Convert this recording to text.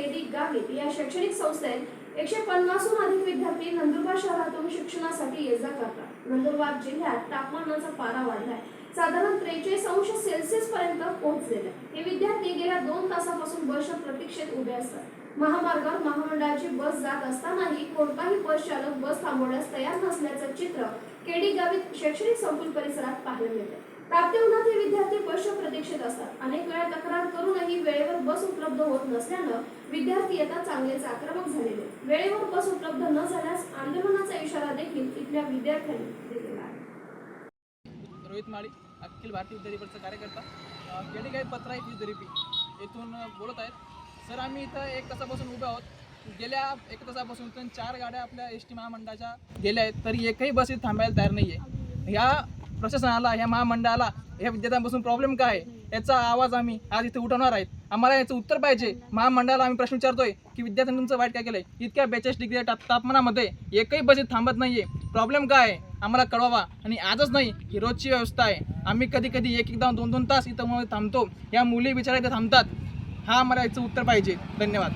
KD Gavit या शैक्षणिक संस्थेत एकशे पन्नासहून अधिक विद्यार्थी नंदुरबार शहरातून शिक्षणासाठी ये जा करतात. नंदुरबार जिल्ह्यात तापमानाचा पारा वाढलाय. साधारण त्रेचाळीस अंश सेल्सिअस पर्यंत पोहोचलेला हे विद्यार्थी गेल्या दोन तासापासून बसच्या प्रतीक्षेत उभे असतात. महामार्गावर महामंडळाची बस जात असतानाही कोणताही बस चालक बस थांबवण्यास तयार नसल्याचं चित्र केडी गावित शैक्षणिक संकुल परिसरात पाहायला मिळते. तापत्या उन्हात हे विद्यार्थी बसच्या प्रतीक्षेत असतात. अनेक वेळा तक्रार करूनही वेळेवर बस उपलब्ध होत नसल्यानं विद्यार्थी येतात चांगलेच आक्रमक झालेले. वेळेवर बस उपलब्ध न झाल्यास आंदोलनाचा इशारा देखील इथल्या विद्यार्थ्यांनी दिलेला आहे. रोहित माळी अखिल भारतीय विद्यार्थी परिषद कार्यकर्ता गेली काही पत्र येथून बोलत आहेत. सर आम्ही इथं एक तासापासून उभे आहोत. गेल्या एक तासापासून तर चार गाड्या आपल्या एस टी महामंडळाच्या गेल्या आहेत तरी एकही बस इथं थांबायला तयार नाही आहे ह्या प्रशासनाला ह्या महामंडळाला ह्या विद्यार्थ्यांपासून प्रॉब्लेम काय आहे याचा आवाज आम्ही आज इथे उठवणार आहेत. आम्हाला याचं उत्तर पाहिजे. महामंडळाला आम्ही प्रश्न विचारतोय की विद्यार्थ्यांनी तुमचं वाईट काय केलंय? इतक्या बेचाळीस डिग्री ताप तापमानामध्ये एकही बस थांबत नाहीये. प्रॉब्लेम काय आहे? आम्हाला कळवावा. आणि आजच नाही ही रोजची व्यवस्था आहे. आम्ही कधी कधी एक एकदा दोन दोन तास इथं थांबतो. या मुली बिचारा इथे थांबतात. हा मला याचं उत्तर पाहिजे. धन्यवाद.